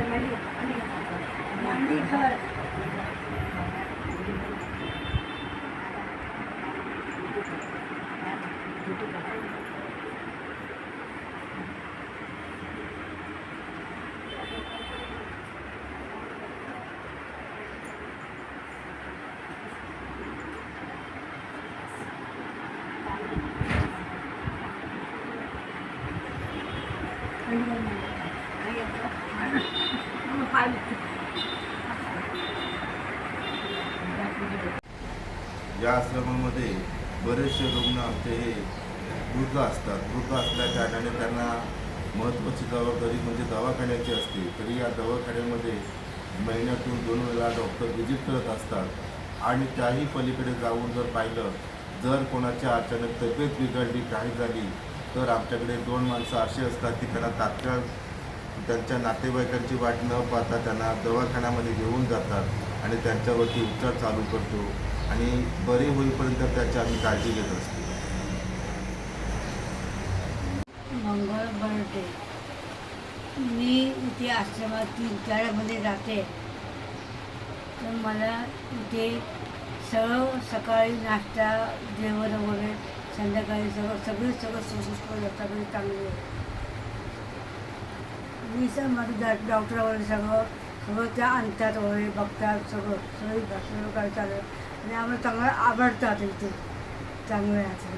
मंडीघर मंडीघर मंडीघर Thank you. या आश्रमामध्ये बरेचसे रुग्ण ते वृद्ध असतात. वृद्ध असल्या कारणाने त्यांना महत्वाची जबाबदारी म्हणजे दवाखान्याची असते. तरी या दवाखान्यामध्ये महिन्यातून दोन वेळा डॉक्टर व्हिजिट करत असतात. आणि त्याही पलीकडे जाऊन जर पाहिलं जर कोणाच्या अचानक तब्येत बिघडली काही झाली तर आमच्याकडे दोन माणसं अशी असतात की त्यांना तात्काळ त्यांच्या नातेवाईकांची वाट न पाहता त्यांना दवाखान्यामध्ये घेऊन जातात आणि त्यांच्यावरती उपचार चालू करतो आणि बरे होईपर्यंत त्याची आम्ही काळजी घेत असतो. मंगळ बर्डे मी इथे आश्रमात तीन चारमध्ये राहते. तर मला इथे सगळं सकाळी नाश्ता जेवण वगैरे संध्याकाळी सगळं सगळं सगळं सुशिष्ट जातात चांगले. मी सर माझं डॉ डॉक्टर वगैरे सगळं सगळं त्या आणतात वगैरे बघतात सगळं सगळी सगळं काय चालू आणि आम्हाला चांगलं आवडतात इथे चांगलं आहे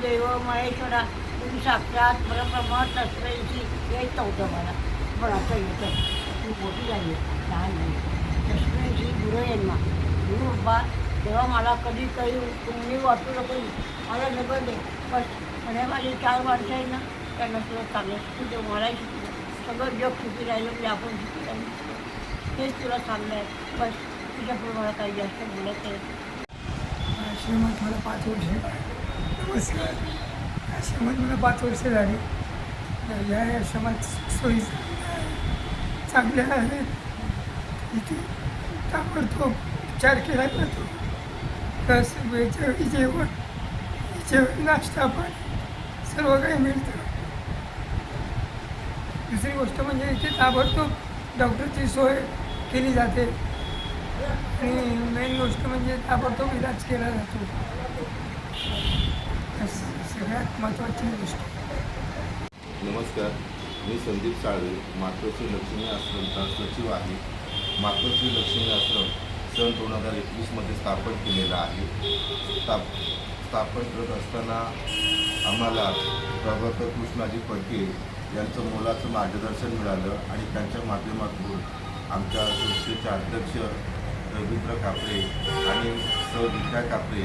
देव महेश्वरा तुम्ही साक्षात परब्रह्म तस्मेची येत नव्हतं मला पण आता येतं ती मोठी झाली लहान नाही तस्मेची गुरु गुरु बा तेव्हा मला कधी काही तुम्ही वाटू नको मला जगत दे. बस आणि माझी चार माणसं आहेत ना त्यांना तुला चांगलं शिकू दे मला शिकू दे. सगळं जग सुखी राहिलं म्हणजे आपण सुखी राहिलं. तेच तुला चांगलं आहे. बस तुझ्यापुढे मला काही जास्त बोलायचं आहे श्रीमंत मला पाच वर्ष नमस्कार. श्रीमंत मला पाच वर्ष झाली. या आश्रमात सोयी चांगल्या आहेत. इथे ताबडतोब उपचार केला जातो. रस वेळच्या जेवण जेवण नाश्ता पण सर्व काही मिळतं दुसरी गोष्ट म्हणजे इथे ताबडतोब डॉक्टरची सोय केली जाते आणि मेन गोष्ट म्हणजे ताबडतोब इलाज केला जातो सगळ्यात महत्त्वाची गोष्ट नमस्कार मी संदीप साळवे मातोश्री लक्ष्मी आश्रमचा सचिव आहे. मातोश्री लक्ष्मी आश्रम सन दोन हजार एकवीसमध्ये स्थापन केलेला आहे. स्थाप स्थापन करत असताना आम्हाला प्रभाकर कृष्णाजी फडके यांचं मोलाचं मार्गदर्शन मिळालं आणि त्यांच्या माध्यमातून आमच्या संस्थेचे अध्यक्ष रवींद्र कापरे आणि स विद्या कापरे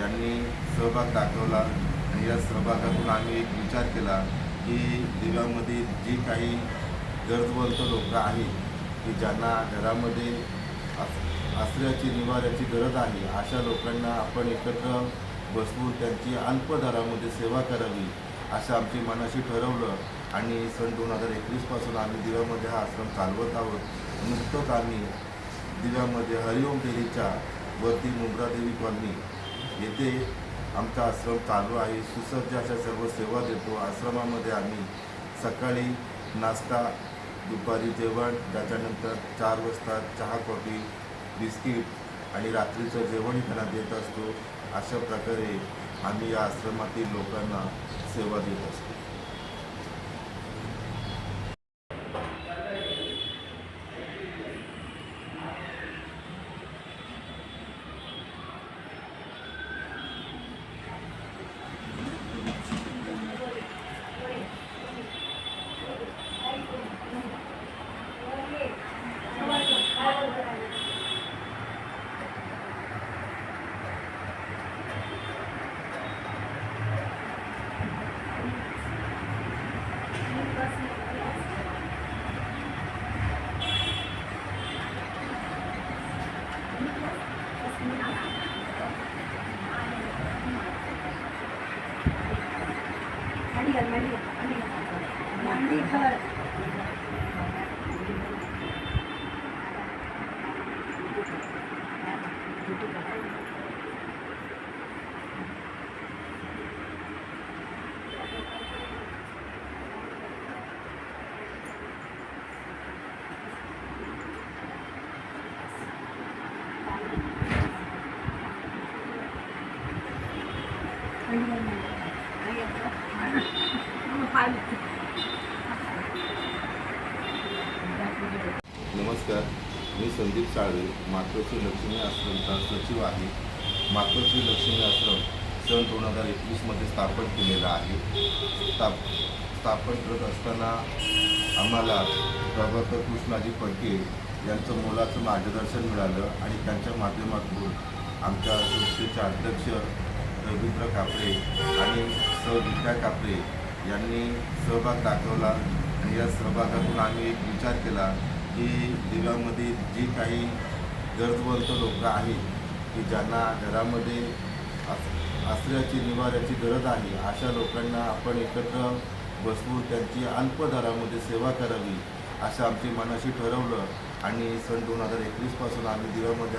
यांनी सहभाग दाखवला आणि या सहभागातून आम्ही एक विचार केला की दिव्यामध्ये जी काही गरजवंत लोक आहेत की ज्यांना घरामध्ये आश्रयाची निवाऱ्याची गरज आहे. अशा लोकांना आपण एकत्र बसवून त्यांची अल्प दरामध्ये सेवा करावी असं आमची मनाशी ठरवलं. आणि सन दोन हजार एकवीसपासून आम्ही दिव्यामध्ये हा आश्रम चालवत आहोत. नुकतंच आम्ही दिव्यामध्ये हरिओम देवीच्या वरती मुंब्रादेवी कॉलनी येथे आमचा आश्रम चालू आहे. सुसज्ज अशा सर्व सेवा देतो. आश्रमामध्ये आम्ही सकाळी नाश्ता दुपारी जेवण त्याच्यानंतर चार वाजता चहा कॉफी बिस्किट आणि रात्रीचं जेवणही त्यांना देत असतो. अशा प्रकारे आम्ही या आश्रमातील लोकांना सेवा देत असतो. দীঘার नमस्कार. मी संदीप साळवे मातोश्री लक्ष्मी आश्रमचा सचिव आहे मातोश्री लक्ष्मी आश्रम सन दोन हजार एकवीसमध्ये स्थापन केलेला आहे. स्थाप स्थापन करत असताना आम्हाला प्रभाकर कृष्णाजी फडके यांचं मुलाचं मार्गदर्शन मिळालं आणि त्यांच्या माध्यमातून आमच्या संस्थेचे अध्यक्ष रवींद्र कापरे आणि स विद्या कापरे यांनी सहभाग दाखवला आणि या सहभागातून आम्ही एक विचार केला की दिव्यामध्ये जी काही गरजवंत लोक आहेत की ज्यांना घरामध्ये आश्रयाची निवाऱ्याची गरज आहे अशा लोकांना आपण एकत्र बसवून त्यांची अल्प दरामध्ये सेवा करावी असं आमची मनाशी ठरवलं. आणि सन दोन हजार एकवीसपासून आम्ही दिव्यामध्ये हा